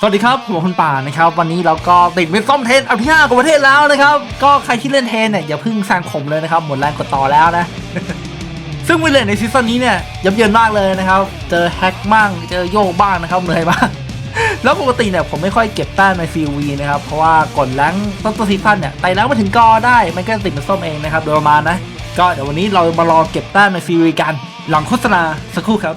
สวัสดีครับผมคุณป่านะครับ วันนี้เราก็ติดเป็นส้มเทนเอันที่ห้าของประเทศแล้วนะครับ ก็ใครที่เล่นเทนเนี่ยอย่าเพิ่งแซงผมเลยนะครับ หมดแรงกดต่อแล้วนะ ซึ่งวิลเลนในซีซั่นนี้เนี่ยยับเยินมากเลยนะครับ เจอแฮกบ้างเจอโยกบ้างนะครับเหนื่อยมากแล้วปกติเนี่ยผมไม่ค่อยเก็บแต้มในซีวีนะครับ เพราะว่ากดแรงต้นต้นซีซั่นเนี่ยไต่แรงมาถึงกอได้มันก็ติดเป็นส้มเองนะครับโดยประมาณนะ ก็เดี๋ยววันนี้เรามารอเก็บแต้มในซีวีกัน หลังโฆษณาสักครู่ครับ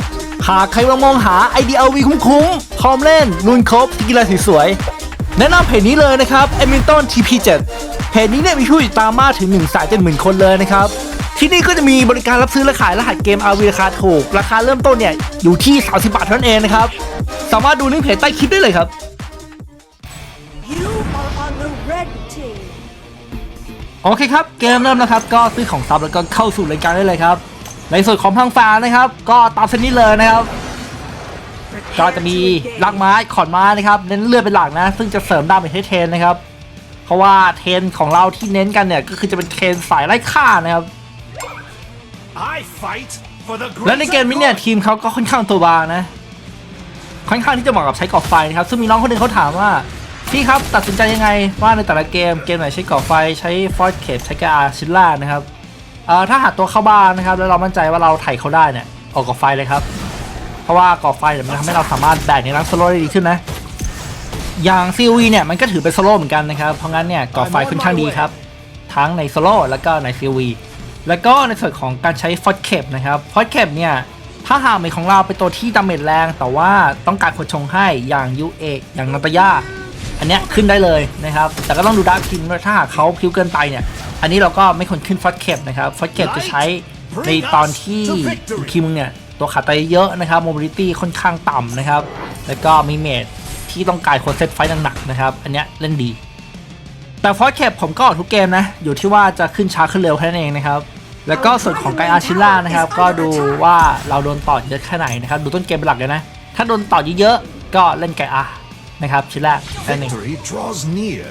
หากใครกำลังมองหา IDLV คุ้มๆพร้อมเล่นรุนครบกีฬาสีสวยแนะนำเพจนี้เลยนะครับ e m i n t o n TP7 เพจนี้เนี่ยมีผู้ติดตามมากถึง1นึ่งแสนเจ็ดหมื่นคนเลยนะครับ ที่นี่ก็จะมีบริการรับซื้อและขายรหัสเกม RV ราคาถูก ราคาเริ่มต้นเนี่ยอยู่ที่ 30 บาทเท่านั้นเองนะครับ สามารถดูลิงก์เพจใต้คลิปได้เลยครับ You are on the red team. โอเคครับ เกมเริ่มนะครับ ก็ซื้อของซับแล้วก็เข้าสู่รายการได้เลยครับ ในส่วนของทางฟ้านะครับ ก็ตามเส้นนี้เลยนะครับก็จะมีลากไม้ขอนไม้นะครับ เน้นเลือดเป็นหลักนะ ซึ่งจะเสริมดาเมจให้เทนนะครับ เพราะว่าเทนของเราที่เน้นกันเนี่ย ก็คือจะเป็นเทนสายไล่ฆ่านะครับ I fight for the และในเกมนี้เนี่ยทีมเขาก็ค่อนข้างตัวบางนะ ค่อนข้างที่จะเหมาะกับใช้กรอบไฟนะครับ ซึ่งมีน้องคนหนึงเขาถามว่าพี่ครับตัดสินใจยังไงว่าในแต่ละเกมเกมไหนใช้กรอบไฟใช้ฟอร์ดเคปใช้กาชิลล่านะครับเอ่อ ถ้าหาตัวเข้าบ้านนะครับ แล้วเรามั่นใจว่าเราไถเขาได้เนี่ยออกกอบไฟเลยครับ เพราะว่ากอบไฟเนี่ยมันทำให้เราสามารถแบกในรังโซโลได้ดีขึ้นนะ อย่างซีวีเนี่ยมันก็ถือเป็นโซโลเหมือนกันนะครับ เพราะงั้นเนี่ยกอบไฟค่อนข้างดีครับ ทั้งในโซโลแล้วก็ในซีวีแล้วก็ในส่วนของการใช้ฟอสเคปนะครับฟอสเคปเนี่ยถ้าหากเมของเราเป็นตัวที่ดาเมจแรง แต่ว่าต้องการคนชงให้อย่างยูเออย่างนาตยา อันเนี้ยขึ้นได้เลยนะครับ แต่ก็ต้องดูดาร์กคิงด้วยถ้าหากเขาพิ้วเกินไปเนี่ย อันนี้เราก็ไม่ควรขึ้นฟอสเคปนะครับฟอสเคปจะใช้ในตอนที่คิมเนี่ยตัวขาดไปเยอะนะครับโมบิลิตี้ค่อนข้างต่ำนะครับ แล้วก็มีเมจที่ต้องการคนเซตไฟต์หนักๆนะครับ อันเนี้ยเล่นดี แต่ฟอสแคปผมก็ออกทุกเกมนะ อยู่ที่ว่าจะขึ้นช้าขึ้นเร็วแค่นั้นเองนะครับ แล้วก็ส่วนของไกอาชิล่านะครับ ก็ดูว่าเราโดนต่อเยอะแค่ไหนนะครับ ดูต้นเกมเป็นหลักเลยนะ ถ้าโดนต่อเยอะๆก็เล่นไกอา นะครับชิล่าแค่นั้นเอง victory draws near.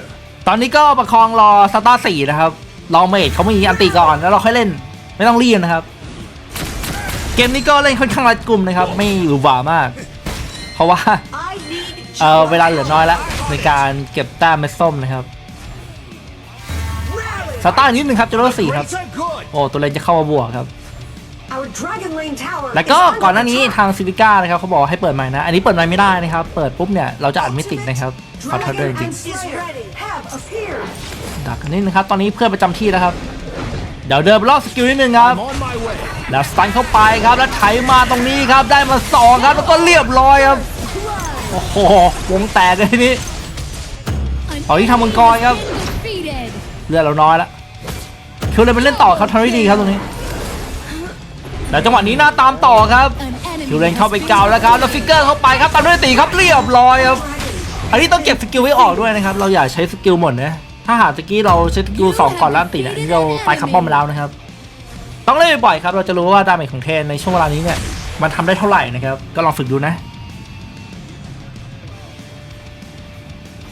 ตอนนี้ก็ประคองรอสตาร์สี่นะครับ รอเมจเขามีอันตีก่อนแล้วเราค่อยเล่นไม่ต้องรีบนะครับ เกมนี้ก็เล่นค่อนข้างรัดกุมนะครับ ไม่หวือหวามาก เพราะว่า I need เออเวลาเหลือน้อยแล้ว ในการเก็บแต้มเม็ดส้มนะครับ rally. สตาร์นิดนึงครับจะรอสี่ครับ Greats are good. โอ้ตัวเลนจะเข้ามาบวกครับ แล้วก็ is under ก่อนหน้านี้ attack. ทางซิลิก้านะครับเขาบอกให้เปิดใหม่นะ อันนี้เปิดใหม่ไม่ได้นะครับ เปิดปุ๊บเนี่ยเราจะอัดไม่ติดนะครับขอโทษด้วยจ Dragon ริง and Slayer have appeared. ๆดักกันนิดนะครับ ตอนนี้เพื่อนประจำที่แล้วครับ เดี๋ยวเดินไปรอบสกิลนิดนึงครับ I'm on my way. แล้วสตันเข้าไปครับ แล้วไถมาตรงนี้ครับ ได้มาสองครับ แล้วก็เรียบร้อยครับ โอ้โห วงแตกเลยทีนี้เอาที่ทำมังกรครับ defeated. เลือดเราน้อยแล้วคิวเลยเป็นเล่นต่อครับทำได้ดีครับตรงนี้ แล้วจังหวะนี้หน้าตามต่อครับ An enemy คิวเลนเข้าไป has เกาแล้วครับแล้วฟิกเกอร์เข้าไปครับตามด้วยตีครับเรียบร้อยครับอันนี้ต้องเก็บสกิลไว้ออกด้วยนะครับ เราอย่าใช้สกิลหมดนะถ้าหากตะกี้เราใช้สกิลสองก่อนแล้วอันตีเนี่ยอันนี้เราตายคับป้อมไปแล้วนะครับ ต้องเล่นบ่อยๆครับ เราจะรู้ว่าดาเมจของเทนในช่วงเวลานี้เนี่ยมันทำได้เท่าไหร่นะครับ ก็ลองฝึกดูนะ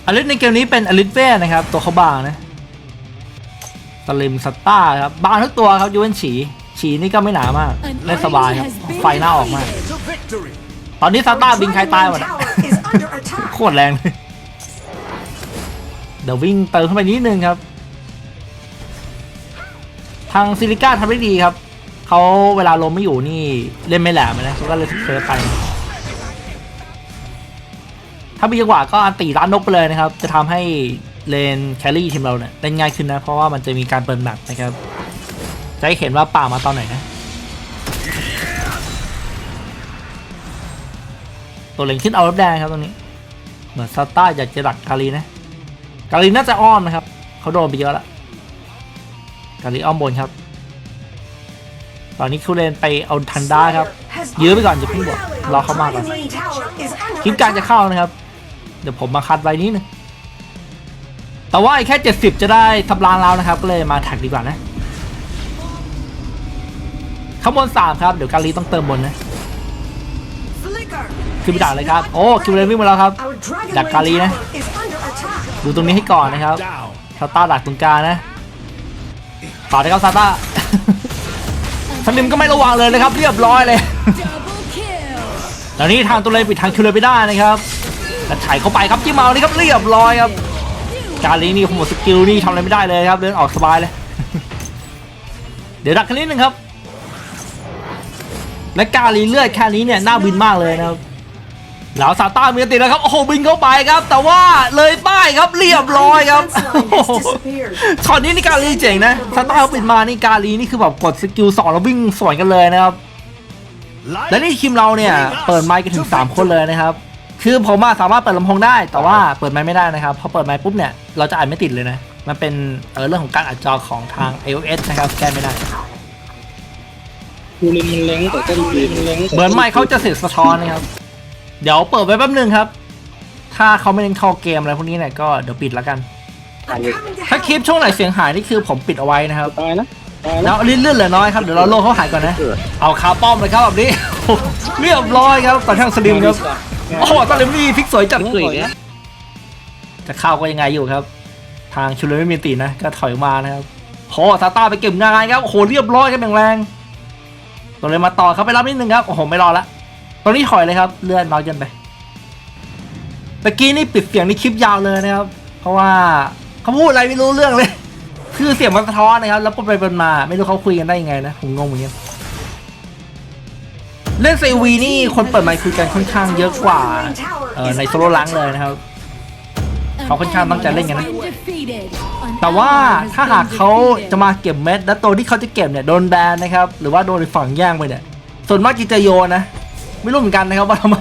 อลิสในเกมนี้เป็นอลิสเว่นะครับตัวเขาบางนะสลิมสตาร์ครับบางทุกตัวครับยูเวนฉี ฉีนี่ก็ไม่หนามาก An เล่นสบายครับ enemy has been ไฟหน้าออกมาก To victory. ตอนนี้ซา Our ต้าบินใคร Dragon ตาย Lane หมดอะ Tower is under attack. โคตรแรงเลยเดี๋ยววิ่งเติมเข้าไปนิดนึงครับ ทางซิลิก้าทำได้ดีครับ เขาเวลาลมไม่อยู่นี่เล่นไม่แหลมเลยนะเขาก็เลยเซฟไป ถ้ามีจังหวะก็อันตีร้านนกไปเลยนะครับ จะทำให้เลนแครี่ทีมเราเนี่ยเล่นง่ายขึ้นนะ เพราะว่ามันจะมีการเปิดแมปนะครับ จะให้เห็นว่าป่ามาตอนไหนนะ ตัวเลนขึ้นเอารถแดงครับตรงนี้ เหมือนซาต้าอยากจะดักกาลีนะ กาลีน่าจะอ้อมนะครับ เขาโดนไปเยอะละกาลีอ้อมบนครับ ตอนนี้คิวเลนไปเอาทันด้าครับ ยื้อไปก่อนอย่าเพิ่งบวกรอเข้ามาก่อน Dragon Lane Tower is under คลิปการจะเข้านะครับ เดี๋ยวผมมาคัดไว้นิดนึงแต่ว่าแค่ 70 จะได้ทับลานแล้วนะครับ ก็เลยมาแท็กดีกว่านะ ข้างบนสามครับ เดี๋ยวการีต้องเติมบนนะ Flicker. ขึ้นไปด่าเลยครับ โอ้ คิวเลนวิ่งมาแล้วครับ Our Dragon Đặt Lane Kali nhé. Tower is under attack. ดูตรงนี้ให้ก่อนนะครับ Down. ซาต้าดักตรงกลางนะ ต่อเลยครับซาต้าสลิมก็ไม่ระวังเลยนะครับ เรียบร้อยเลย Double kill. ตอนนี้ทางตัวเลนปิดทางคิวเลนไปได้นะครับแต่ไถ่ายเข้าไปครับจิ้มเมานี่ครับเรียบร้อยครับ การลีนี่หมดสกิลนี่ทำอะไรไม่ได้เลยครับ เดินออกสบายเลย เดี๋ยวดักกันนิดนึงครับ และการลีเลือดแค่นี้เนี่ยน่าบินมากเลยนะครับแล้วซาต้ามีอันติดแล้วครับ โอ้โหบินเข้าไปครับ แต่ว่าเลยป้ายครับเรียบร้อยครับ Defense line has disappeared. ช็อตนี้นี่การลีเจ๋งนะซาต้าเขาปิดมานี่การลีนี่คือแบบกดสกิลสองแล้ววิ่งสวนกันเลยนะครับ Light และนี่ทีมเราเนี่ยเปิดไมค์กันถึง 3 คนเลยนะครับ คือผมอะสามารถเปิดลำโพงได้ แต่ว่าเปิดไมค์ไม่ได้นะครับพอเปิดไมค์ปุ๊บเนี่ยเราจะอัดไม่ติดเลยนะ มันเป็นเออเรื่องของการอัดจอของทาง iOS นะครับแก้ไม่ได้ คูลินมันเล้งแต่ก็ดีมันเล้งแต่เหมือนไมค์เขาจะเสียงสะท้อนนะครับ เดี๋ยวเปิดไว้แป๊บนึงครับ ถ้าเขาไม่เล่นเข้าเกมอะไรพวกนี้เนี่ยก็เดี๋ยวปิดแล้วกัน I'm coming to ถ้า help. คลิปช่วงไหนเสียงหายนี่คือผมปิดเอาไว้นะครับตายนะตายแล้นะวลิ้นเลื่อนเหลือน้อยครับเดี๋ยวเราโลเขาหายก่อนนะ เอาคาป้อมเลยครับแบบนี้ เรียบร้อยครับต่อทางสลิมครับโอ้โหสลิมนี่พลิกสวยจัดสวยนะจะเข้าก็ยังไงอยู่ครับ ทางชุลไม่มีตีนะก็ถอยมานะครับโหซาต้าไปเก็บงานครับโอ้โหเรียบร้อยครับแรง ตัวเลยมาต่อครับไปรับนิดนึงครับ โอ้โห ไม่รอละ ตอนนี้ถอยเลยครับเลื่อนน้อยเกินไปตะกี้นี่ปิดเสียงในคลิปยาวเลยนะครับ เพราะว่าเขาพูดอะไรไม่รู้เรื่องเลย คือเสียงมันสะท้อนนะครับ แล้วก็ไปเป็นมาไม่รู้เขาคุยกันได้ยังไงนะผมงงเหมือนกันเล่นเซวีนี่คนเปิดไมค์คุยกันค่อนข้างเยอะกว่าในโซโล่ลังเลยนะครับ เขาค่อนข้างตั้งใจเล่นกันนะ Defeated. An แต่ว่า ally has ถ้า been หากเขา defeated. จะมาเก็บเม็ด แล้วตัวที่เขาจะเก็บเนี่ยโดนแบนนะครับ หรือว่าโดนอีกฝั่งแย่งไปเนี่ย ส่วนมากจิจะโยนนะ ไม่รู้เหมือนกันนะครับว่าทำไม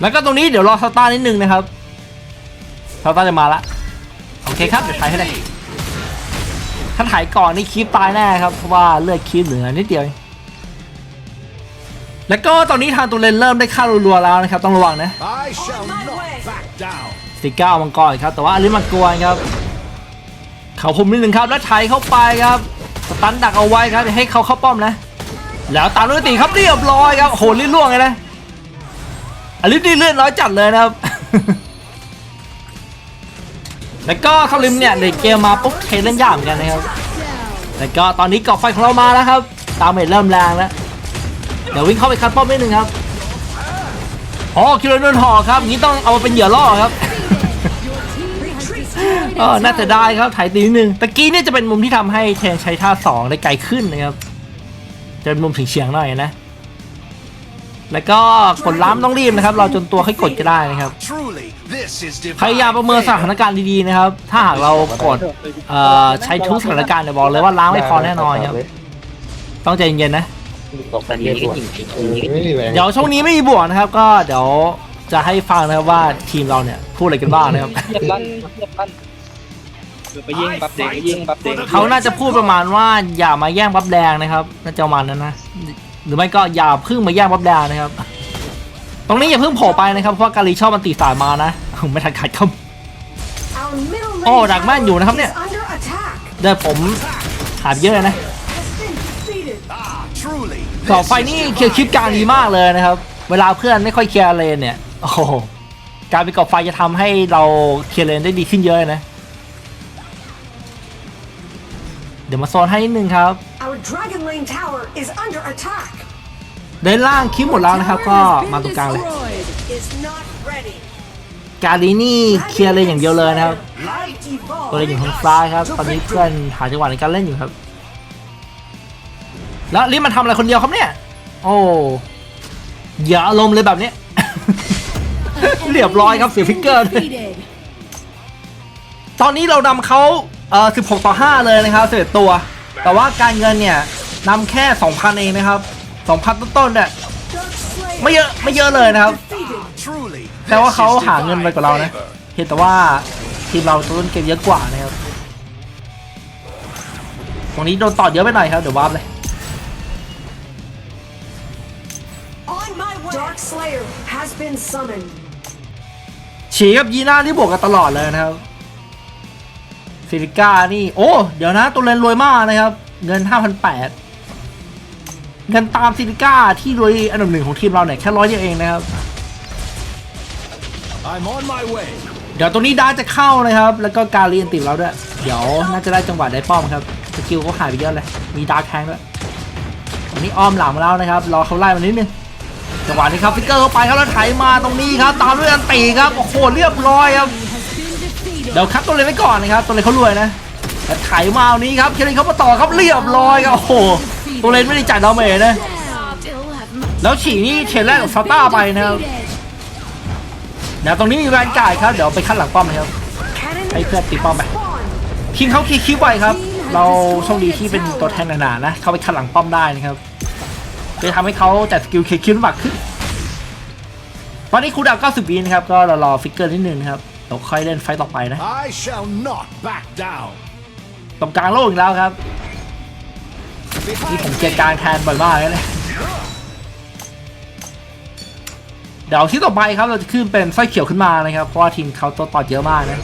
แล้วก็ตรงนี้เดี๋ยวรอสตาร์นิดนึงนะครับสตาร์จะมาละ โอเคครับเดี๋ยวถ่ายให้ได้ถ้าถ่ายก่อนนี่คลิปตายแน่ครับ เพราะว่าเลือดคลิปเหลือนิดเดียวเองแล้วก็ตอนนี้ทางตัวเลนเริ่มได้ค่ารัวๆแล้วนะครับ ต้องระวังนะ สิก้ามังกรครับแต่ว่าอลิมังกรครับ เขาผมนิดหนึ่งครับแล้วไถเข้าไปครับสตันดักเอาไว้ครับให้เขาเข้าป้อมนะ แล้วตามด้วยตีครับเรียบร้อยครับโอ้โหลิ้นล่วงเลยนะอลิสนี่เลื่อนน้อยจัดเลยนะครับแล้วก็คาริมเนี่ยในเกมมาปุ๊บเทเล่นยากเหมือนกันนะครับแล้วก็ตอนนี้กรอบไฟของเรามาแล้วครับ ตามเมจเริ่มแรงแล้วเดี๋ยววิ่งเข้าไปคัดป้อมนิดนึงครับอ๋อคิโลนนห่อครับงี้ต้องเอามาเป็นเหยื่อล่อครับ เออน่าจะได้ครับถ่ายตีนิดนึงตะกี้เนี่ยจะเป็นมุมที่ทำให้เทนใช้ท่าสองได้ไกลขึ้นนะครับ จะเป็นมุมถึงเฉียงหน่อยนะ แล้วก็กดล้ำต้องรีบนะครับเราจนตัวให้กดก็ได้นะครับ Truly, this is พยายามประเมินสถานการณ์ดีๆนะครับ ถ้าหากเรากดเอ่อใช้ทุกสถานการณ์เนี่ยบอกเลยว่าล้างไม่พอแน่นอนครับ ต้องใจเย็นๆนะตกแต่นี้ก็ยิงไม่มีแรงเดี๋ยวช่วงนี้ไม่มีบวกนะครับ ก็เดี๋ยว จะให้ฟังนะครับว่าทีมเราเนี่ยพูดอะไรกันบ้างนะครับเยียบลั่นเยียบลั่นเดี๋ยวไปยิงบัฟแดงไปยิงบัฟแดงเขาน่าจะพูดประมาณว่าอย่ามาแย่งบัฟแดงนะครับ น่าจะประมาณนั้นนะ หรือไม่ก็อย่าเพึ่งมาแย่งบัฟแดงนะครับ ตรงนี้อย่าเพิ่งโผล่ไปนะครับเพราะว่าการีชอบมันตีสายมานะไม่ทันขัดค Our middle โอ้ lane ดักแม่นอยู่นะครับเนี่ย is under attack. ำเดี๋ยวผมถามเยอะนะ Has been defeated. Ah, truly. ต่อ this ไฟ is นี่เคลียร์คลิปกลางดีมากเลยนะครับ เวลาเพื่อนไม่ค่อยเคลียร์เลนเนี่ย โอ้โหการไปก่อไฟจะทำให้เราเคลียร์เลนได้ดีขึ้นเยอะเลยนะ เดี๋ยวมาโซนให้นิดนึงครับ Our Dragon Lane Tower is under attack. เดินล่างคลิปหมดแล้วนะครับ ก็ Tower has มา been ตรงกลางเลย destroyed. Is not ready. การลีนี่เคลียร์เลนอย่างเดียวเลยนะครับ Light evolved. ตัวเลนอยู่ทางซ้ายครับ ตอนนี้เพื่อนหาจังหวะในการเล่นอยู่ครับ แล้วลิมันทำอะไรคนเดียวครับเนี่ย โอ้อย่าอารมณ์เลยแบบเนี้ย An เรียบร้อยครับ enemy เสีย has ฟิก been เกอร์ defeated. ตอนนี้เรานำเขาเอ่อ16 ต่อ 5 เลยนะครับเสร็จตัว แต่ว่าการเงินเนี่ยนำแค่ 2,000 เองนะครับ 2,000 ต้นๆเนี่ย Dark Slayer ไม่เยอะไม่เยอะเลยนะครับ defeated. Truly. แต่ว่า this เขา is หาเงินไป divine กว่าเรานะ favor. เห็นแต่ว่าทีมเราต้นเกมเยอะกว่านะครับ ตรงนี้โดนต่อเยอะไปหน่อยครับ เดี๋ยววาร์ปเลย ฉีกับยีน่าที่บวกกันตลอดเลยนะครับซิลิก้านี่โอ้เดี๋ยวนะตัวเลนรวยมากนะครับ เงิน 5,800เงินตามซิลิก้าที่รวยอันดับหนึ่งของทีมเราเนี่ยแค่ร้อยเดียวเองนะครับ I'm on my way. เดี๋ยวตัวนี้ด้าจะเข้านะครับ แล้วก็การเรียนติดเราด้วย เดี๋ยวน่าจะได้จังหวะได้ป้อมครับสกิลเขาหายไปเยอะเลย มีดาร์คแทงด้วยตอนนี้อ้อมหลังมาแล้วนะครับรอเขาไล่มานิดนึง จังหวะนี้ครับฟิกเกอร์เข้าไปครับแล้วไถมาตรงนี้ครับตามด้วยอันตีครับโอ้โหเรียบร้อยครับเดี๋ยวคัดตัวเลยไว้ก่อนนะครับตัวเลยเขารวยนะแต่ไถมาเอานี้ครับเคลินเขามาต่อครับเรียบร้อยครับโอ้โหตัวเลนไม่ได้จ่ายดาเมจนะแล้วฉีนี่เทรนแรกกับซาต้าไปนะครับเดี๋ยวตรงนี้มีแวนการ์ดครับเดี๋ยวไปคัดหลังป้อมนะครับให้เพื่อนตีป้อมไปคิงเขาคีคิวไวครับ เราโชคดีที่เป็นตัวแทนหนาๆนะ เข้าไปขัดหลังป้อมได้นะครับ จะทำให้เขาจัดสกิลคีย์คิวมากขึ้นตอนนี้คูลดาวน์90วินะครับ ก็รอรอฟิกเกอร์นิดนึงนะครับเดี๋ยวค่อยเล่นไฟต์ต่อไปนะ I shall not back down. ตรงกลางโลกอีกแล้วครับ นี่ผมเกียร์กลางแทนบ่อยมากเลยนะเดี๋ยวที่ต่อไปครับเราจะขึ้นเป็นสร้อยเขียวขึ้นมานะครับ เพราะว่าทีมเขาตัวต่อเยอะมากนะ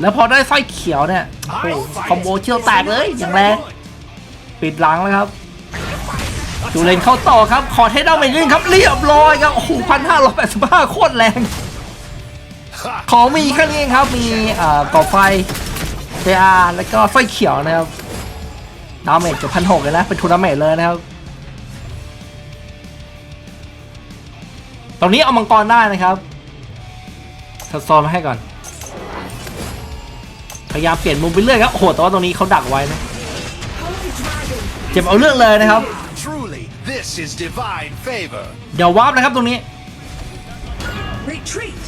แล้วพอได้สร้อยเขียวเนี่ยโอ้โหคอมโบเชี่ยวแตกเลยอย่างแรงปิดหลังแล้วครับ จูเลนเข้าต่อครับ ขอเทสดาวน์ไปนิดนึงครับ เรียบร้อยครับ โอ้โหพันห้าร้อยแปดสิบห้าโคตรแรง ของมีแค่นี้เองครับ มีเอ่อก่อไฟ JR แล้วก็ไฟเขียวนะครับ ดาเมจเกือบพันหกเลยนะ เป็นทูนาเมจเลยนะครับ ตรงนี้เอามังกรได้นะครับทดสอบมาให้ก่อน พยายามเปลี่ยนมุมไปเรื่อยครับ โอ้โหแต่ว่าตรงนี้เขาดักไว้นะ เจ็บเอาเรื่องเลยนะครับ Truly, this is divine favor. เดี๋ยววาร์ปนะครับตรงนี้ Retreat.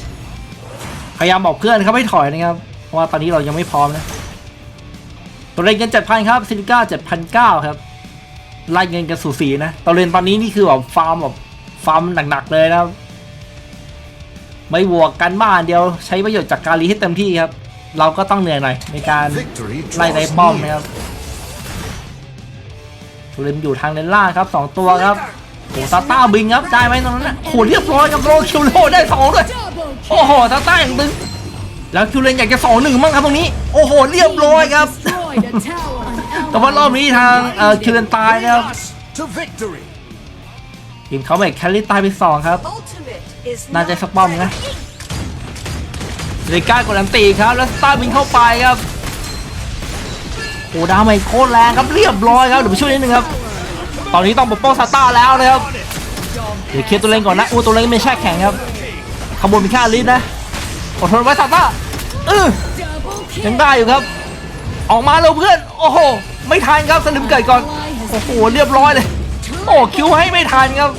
พยายามบอกเพื่อนเขาไม่ถอยนะครับ เพราะว่าตอนนี้เรายังไม่พร้อมนะตัวเล่นกันเจ็ดพันครับซิลิก้าเจ็ดพันเก้าครับไล่เงินกันสูสีนะตัวเล่นตอนนี้นี่คือแบบฟาร์มแบบฟาร์มหนักๆเลยนะครับไม่บวกกันบ้านเดียวใช้ประโยชน์จากการรีให้เต็มที่ครับ เราก็ต้องเหนื่อยหน่อยในการ Victory ไล่ใน draws ป้อม near. นะครับ ตัวเล่นอยู่ทางเลนล่างครับสองตัวครับโอ้ซาต้าบิงครับได้ไหมตรงนั้นนะโอ้เรียบร้อยครับโรคิวโลได้สองด้วยโอ้โหซาต้าอย่างตึงแล้วคิวเลนอยากจะสองหนึ่งมั้งครับตรงนี้ โอ้โหเรียบร้อยครับ แต่ว่ารอบนี้ทางเอ่อคิวเลนตายนะครับทีมเขาเมกแคลรี่ตายไปสองครับน่าจะสปอมนะเรก้ากดอันตีครับแล้วสตาร์บินเข้าไปครับ โอ้ดาวไม่โคตรแรงครับเรียบร้อยครับเดี๋ยวไปช่วยนิดนึงครับ ตอนนี้ต้องปกป้องซาต้าแล้วนะครับเดี๋ยวเคลียร์ตัวเล่นก่อนนะอู้ตัวเล่นไม่ใช่แข็งครับขบวนมีแค่อลิสนะอดทนไว้ซาต้าเออ double ยัง kill. ได้อยู่ครับ ออกมาเร็วเพื่อน โอ้โห ไม่ทันครับสลิมเกิดก่อน โอ้โห เรียบร้อยเลย โอ้คิวให้ไม่ทันครับ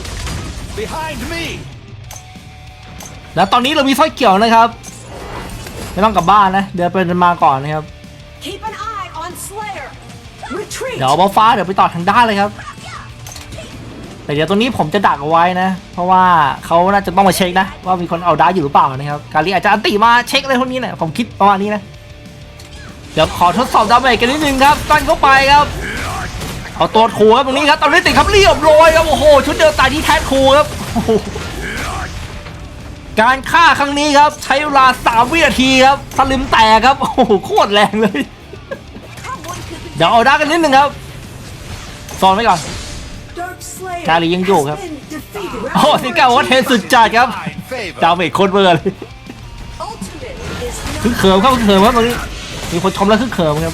Behind me. แล้วตอนนี้เรามีสร้อยเขียวนะครับ ไม่ต้องกลับบ้านนะ เดินไปเดินมาก่อนนะครับ เดี๋ยวบอลฟ้าเดี๋ยวไปต่อทางด้านเลยครับ แต่เดี๋ยวตรงนี้ผมจะดักเอาไว้นะ เพราะว่าเขาน่าจะต้องมาเช็คนะ ว่ามีคนเอาด้าอยู่หรือเปล่านะครับ การีอาจจะอันติมาเช็คอะไรพวกนี้นี่ผมคิดประมาณนี้นะ เดี๋ยวขอทดสอบดาเมจกันนิดนึงครับตั้นเข้าไปครับ เอาตัวคูครับตรงนี้ครับตอนนี้ติดครับเรียบร้อยครับโอ้โหชุดเดียวตายที่แทนคูครับการฆ่าครั้งนี้ครับ ใช้เวลา 3 วินาทีครับสลิมแตกครับ โอ้โห โคตรแรงเลย เดี๋ยวเอาด้ากันนิดนึงครับซอนไว้ก่อน Dark Slayer กาลียังอยู่ครับ โอ้สิก้าว่าเทนสุดจัดครับดา favor. เมจโคตรเบอร์เลยคึกเขิมครับคึกเขิมครับตรงนี้ มีคนชมแล้วคึกเขิมครับ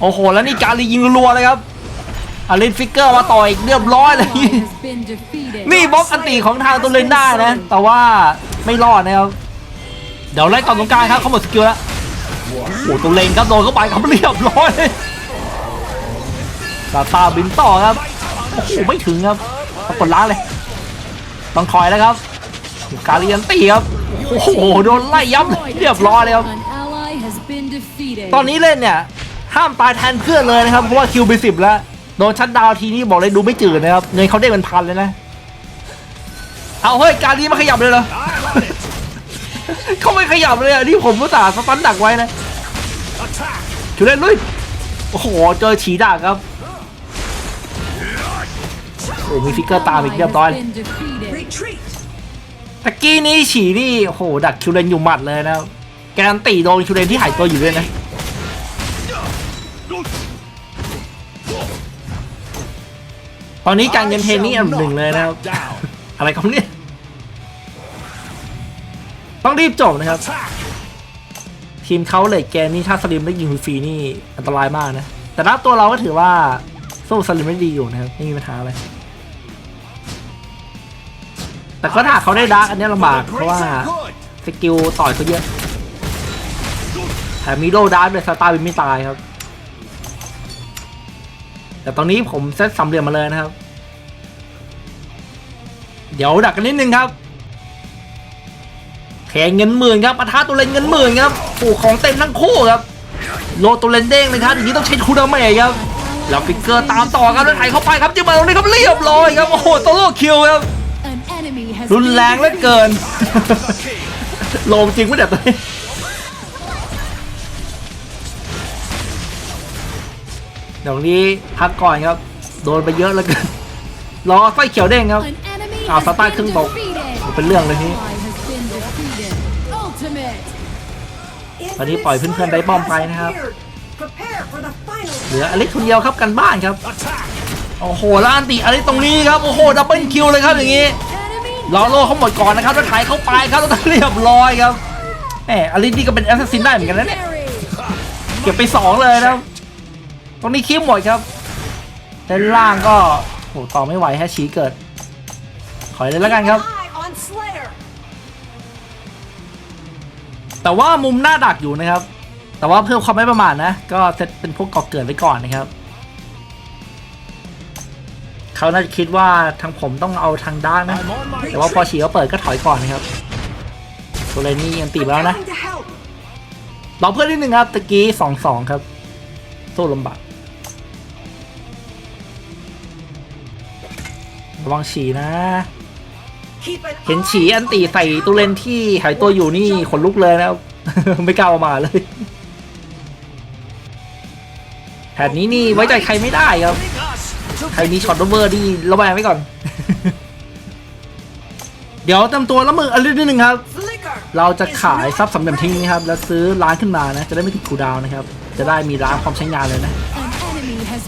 โอ้โห แล้วนี่การียิงรัวเลยครับอารินฟิกเกอร์มาต่ออีกเรียบร้อยเลย นี่บล็อกอันตีของทางตัวเลนได้นะ แต่ว่าไม่รอดนะครับ เดี๋ยวไล่ต่อตรงกลางครับเขาหมดสกิลแล้ว โอ้โหตัวเลนครับโดนเข้าไปครับเรียบร้อยซาตาบินต่อครับโอ้โหไม่ถึงครับปรากฏล้างเลย ต้องถอยแล้วครับ การียันตีครับโอ้โหโดนไล่ยับเลยเรียบร้อยเลยครับ An ally has been defeated. ตอนนี้เล่นเนี่ยห้ามตายแทนเพื่อนเลยนะครับเพราะว่าคิวไปสิบแล้วโดนชัดดาวน์ทีนี้บอกเลยดูไม่จืดนะครับเงินเขาได้เป็นพันเลยนะ เอาเฮ้ยการนี้มาขยับเลยเหรอ I'm on it. เขาไม่ขยับเลยอะนี่ผมรู้สึกสตันดักไว้นะ Attack. ชูเล่นลุยโอ้โหเจอฉีดักครับโอ้มีฟิกเกอร์ตามอีกเรียบร้อยเลย Ally has been defeated. retreat. พตะกี้นี้ฉีนี่โอ้โหดักคิวเลนอยู่หมัดเลยนะครับแกนตีโดนคิวเลนที่หายตัวอยู่ด้วยนะตอนนี้การเงินเทนนี่อันดับหนึ่งเลยนะครับ Down. อะไรครับเนี่ยต้องรีบจบนะครับ Attack. ทีมเขาเลยเกมนี่ถ้าสลิมได้ยิงฟรีนี่อันตรายมากนะ แต่รับตัวเราก็ถือว่าสู้สลิมได้ดีอยู่นะครับไม่มีปัญหาอะไรแต่ก็ถ้าเขาได้ดาร์กอันนี้ลำบากเพราะว่าสกิลต่อยเขาเยอะแถมมีโลดาร์กเลยสตาร์บินไม่ตายครับ แต่ตอนนี้ผมเซตสำเร็จมาเลยนะครับ เดี๋ยวดักกันนิดนึงครับ เงินหมื่นครับปะทะตัวเลนเงินหมื่นครับโอ้ของเต็มทั้งคู่ครับโลตัวเลนเด้งเลยครับอย่างนี้ต้องใช้คูดาเมจครับแล้วฟิกเกอร์ตามต่อครับแล้วไถเข้าไปครับจิ้มมาตรงนี้ครับเรียบร้อยครับโอ้โหโตโลคิวครับ An enemy has รุน been แรงเหลือ defeated. เกิน The king. โลมจริงไม่เด็ดตัวนี้เดี๋ยวนี้พักก่อนครับ โดนไปเยอะแล้วเกินรอไฟเขียวเด้งครับ An enemy อ้าว has สตาร์ท been ครึ่งตก defeated. เป็นเรื่องเลยนี่ ตอนนี้ปล่อยเพื่อนๆได้ป้อมไปนะครับ เหลืออเล็กคนเดียวครับกันบ้านครับ โอ้โหแล้วอันติอเล็กตรงนี้ครับโอ้โหดับเบิลคิวเลยครับอย่างนี้รอโลเขาหมดก่อนนะครับแล้วถ่ายเข้าไปครับแล้วเรียบร้อยครับแหมอลิสนี่ก็เป็นแอสซัสซินได้เหมือนกันนะเนี่ยเก็บไปสองเลยนะครับตรงนี้คิวหมดครับด้านล่างก็โหต่อไม่ไหวแค่ชี้เกิดขอเลยแล้วกันครับ แต่ว่ามุมหน้าดักอยู่นะครับ แต่ว่าเพื่อความไม่ประมาทนะ ก็เซตเป็นพวกก่อเกิดไว้ก่อนนะครับ เขาน่าจะคิดว่าทางผมต้องเอาทางด้านนะ แต่ว่าพอฉีเขาเปิดก็ถอยก่อนนะครับโซเลนี่ยังตีไปแล้วนะเรอเพื่อนนิดนึงครับตะกี้สองสองครับสู้ลำบากระวังฉีนะ เห็นฉีอันตีใส่ตุเลนที่หายตัวอยู่นี่ขนลุกเลยนะครับ ไม่กล้าเอามาเลยแผนนี้นี่ไว้ใจใครไม่ได้ครับ ใครมีช็อตโอเวอร์นี่ระแวงไว้ก่อน เดี๋ยวเต็มตัวแล้วมืออันนิดนึงครับ เราจะขายทรัพย์สำเร็จทิ้งนะครับ แล้วซื้อร้านขึ้นมานะ จะได้ไม่ติดคูดาวนะครับ จะได้มีร้านพร้อมใช้งานเลยนะ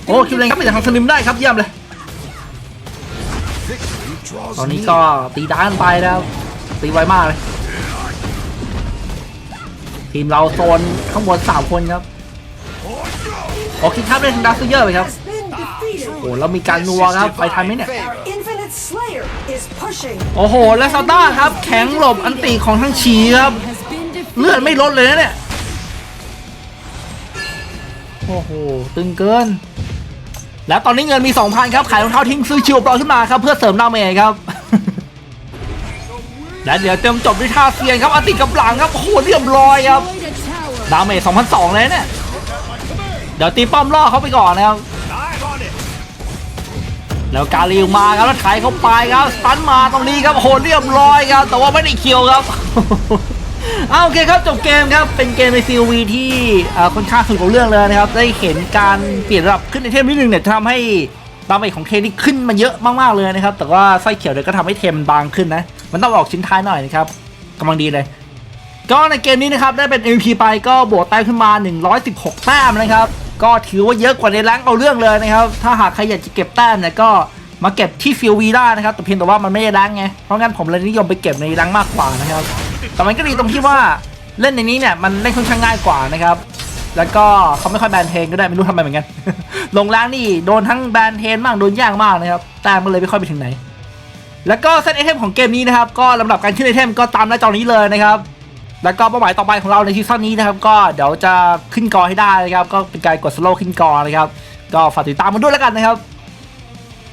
โอ้คิวเลนครับไปจากทางสลิมได้ครับเยี่ยมเลย ตอนนี้ก็ตีด้านไปแล้วตีไวมากเลย ทีมเราโซนข้างบนสามคนครับโอเคครับเล่นทางดัสเยอร์ไปครับโอ้แล้วมีการนัวครับ ไปทันไหมเนี่ย โอ้โห และซาต้าครับ แข็งหลบอันตีของทั้งชีครับ เลือดไม่ลดเลยนะเนี่ย โอ้โห ตึงเกิน แล้วตอนนี้เงินมี 2,000 ครับ ขายรองเท้าทิ้งซื้อชิวปลอขึ้นมาครับเพื่อเสริมดาเมจครับ และเดี๋ยวเต็มจบด้วยท่าเซียนครับอติกับหลังครับโอ้โหเรียบร้อยครับดาเมจ2,200เลยเนี่ยเดี๋ยวตีป้อมล่อเขาไปก่อนนะครับแล้วกาลิวมาครับแล้วไถเข้าไปครับสตันมาตรงนี้ครับโหเรียบร้อยครับ แต่ว่าไม่ได้คิวครับ เอาโอเคครับจบเกมครับเป็นเกมในซีวีที่ค่อนข้างสนุกกับเรื่องเลยนะครับได้เห็นการเปลี่ยนระดับขึ้นในเทมนิดนึงเนี่ยทำให้ดาเมจของเทนนี่ขึ้นมาเยอะมากๆเลยนะครับแต่ว่าไส้เขียวเนี่ยก็ทำให้เทมบางขึ้นนะมันต้องออกชิ้นท้ายหน่อยนะครับกำลังดีเลย ก็ในเกมนี้นะครับได้เป็น MVP ไปก็บวกแต้มขึ้นมา 116 แต้มนะครับก็ถือว่าเยอะกว่าในแรงเอาเรื่องเลยนะครับถ้าหากใครอยากจะเก็บแต้มเนี่ยก็มาเก็บที่ฟิลวีได้นะครับแต่เพียงแต่ว่ามันไม่ได้แรงไงเพราะงั้นผมเลยนิยมไปเก็บในแรงมากกว่านะครับ แต่มันก็ดีตรงที่ว่าเล่นในนี้เนี่ยมันเล่นค่อนข้างง่ายกว่านะครับ แล้วก็เขาไม่ค่อยแบนเทนก็ได้ไม่รู้ทำไมเหมือนกัน ลงแรงนี่โดนทั้งแบนเทนบ้างโดนย่างมากนะครับแต้มก็เลยไม่ค่อยไปถึงไหน แล้วก็เซตไอเทมของเกมนี้นะครับก็ลำดับการขึ้นไอเทมก็ตามหน้าจอนี้เลยนะครับ แล้วก็เป้าหมายต่อไปของเราในซีซั่นนี้นะครับ ก็เดี๋ยวจะขึ้นกอให้ได้นะครับ ก็เป็นการกดสโลว์ขึ้นกอนะครับ ก็ฝากติดตามมันด้วยแล้วกันนะครับ